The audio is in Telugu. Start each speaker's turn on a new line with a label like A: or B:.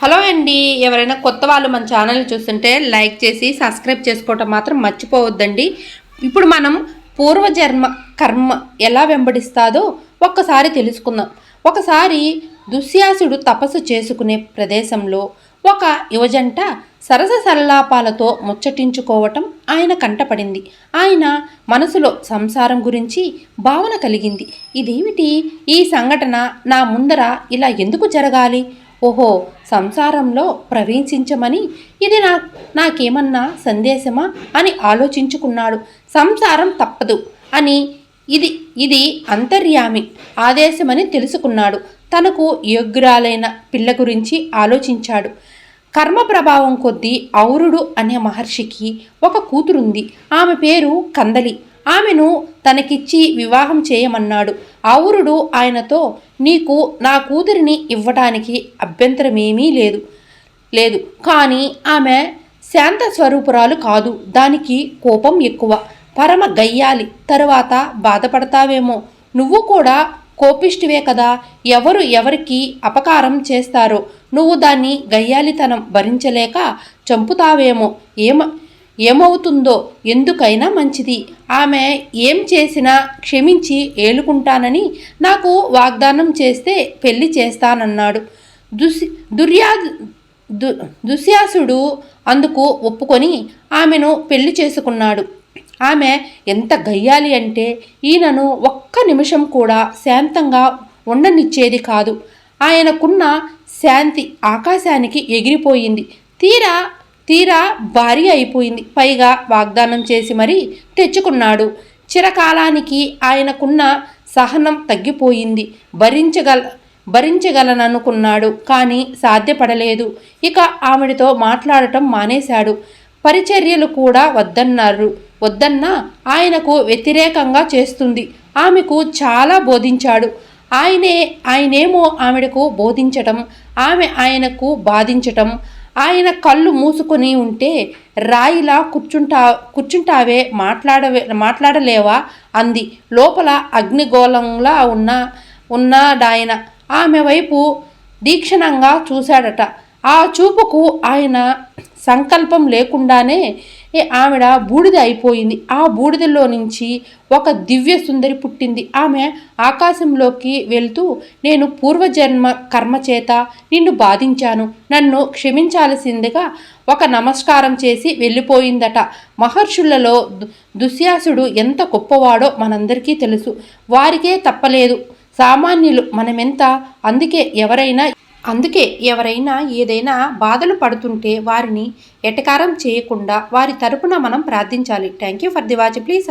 A: హలో అండి. ఎవరైనా కొత్త వాళ్ళు మన ఛానల్ చూస్తుంటే లైక్ చేసి సబ్స్క్రైబ్ చేసుకోవటం మాత్రం మర్చిపోవద్దండి. ఇప్పుడు మనం పూర్వజన్మ కర్మ ఎలా వెంబడిస్తాదో ఒక్కసారి తెలుసుకుందాం. ఒకసారి దుశ్యాసుడు తపస్సు చేసుకునే ప్రదేశంలో ఒక యువజంట సరస సల్లాపాలతో ముచ్చటించుకోవటం ఆయన కంటపడింది. ఆయన మనసులో సంసారం గురించి భావన కలిగింది. ఇదేమిటి? ఈ సంఘటన నా ముందర ఇలా ఎందుకు జరగాలి? ఓహో సంసారంలో ప్రవేశించమని? ఇది నా నాకేమన్నా సందేశమా? అని ఆలోచించుకున్నాడు. సంసారం తప్పదు అని ఇది ఇది అంతర్యామి ఆదేశమని తెలుసుకున్నాడు. తనకు యోగ్యురాలైన పిల్ల గురించి ఆలోచించాడు. కర్మ ప్రభావం కొద్దీ ఔరుడు అనే మహర్షికి ఒక కూతురుంది. ఆమె పేరు కందలి. ఆమెను తనకిచ్చి వివాహం చేయమన్నాడు. ఆవురుడు ఆయనతో నీకు నా కూతురిని ఇవ్వటానికి అభ్యంతరమేమీ లేదు. లేదు. కానీ ఆమె శాంత స్వరూపురాలు కాదు. దానికి కోపం ఎక్కువ. పరమ గయ్యాలి తరువాత బాధపడతావేమో. నువ్వు కూడా కోపిష్టివే కదా. ఎవరు ఎవరికి అపకారం చేస్తారో. నువ్వు దాన్ని గయ్యాలితనం భరించలేక చంపుతావేమో. ఏమ ఏమవుతుందో ఎందుకైనా మంచిది. ఆమె ఏం చేసినా క్షమించి ఏలుకుంటానని నాకు వాగ్దానం చేస్తే పెళ్ళి చేస్తానన్నాడు. దుస్ దుర్యా దు దుశ్యాసుడు అందుకు ఒప్పుకొని ఆమెను పెళ్ళి చేసుకున్నాడు. ఆమె ఎంత గయ్యాలి అంటే ఈయనను ఒక్క నిమిషం కూడా శాంతంగా ఉండనిచ్చేది కాదు. ఆయనకున్న శాంతి ఆకాశానికి ఎగిరిపోయింది. తీరా తీరా భారీ అయిపోయింది. పైగా వాగ్దానం చేసి మరీ తెచ్చుకున్నాడు. చిరకాలానికి ఆయనకున్న సహనం తగ్గిపోయింది. భరించగల భరించగలననుకున్నాడు. కానీ సాధ్యపడలేదు. ఇక ఆవిడతో మాట్లాడటం మానేశాడు. పరిచర్యలు కూడా వద్దన్నారు. వద్దన్నా ఆయనకు వ్యతిరేకంగా చేస్తుంది. ఆమెకు చాలా బోధించాడు. ఆయనే ఆయనేమో ఆమెడకు బోధించటం ఆమె ఆయనకు బాధించటం ఆయన కళ్ళు మూసుకొని ఉంటే రాయిలా కూర్చుంటా కూర్చుంటావే మాట్లాడవే మాట్లాడలేవా? అంది. లోపల అగ్నిగోళంలా ఉన్న ఉన్నాడాయన. ఆమె వైపు దీక్షణంగా చూశాడట. ఆ చూపుకు ఆయన సంకల్పం లేకుండానే ఆవిడ బూడిద అయిపోయింది. ఆ బూడిదలో నుంచి ఒక దివ్య సుందరి పుట్టింది. ఆమె ఆకాశంలోకి వెళ్తూ నేను పూర్వజన్మ కర్మ చేత నిన్ను బాధించాను. నన్ను క్షమించాల్సిందిగా ఒక నమస్కారం చేసి వెళ్ళిపోయిందట. మహర్షులలో దుశ్యాసుడు ఎంత గొప్పవాడో మనందరికీ తెలుసు. వారికే తప్పలేదు. సామాన్యులు మనమెంత అందుకే ఎవరైనా అందుకే ఎవరైనా ఏదైనా బాధలు పడుతుంటే వారిని ఎటకారం చేయకుండా వారి తరపున మనం ప్రార్థించాలి. Thank you for the watch please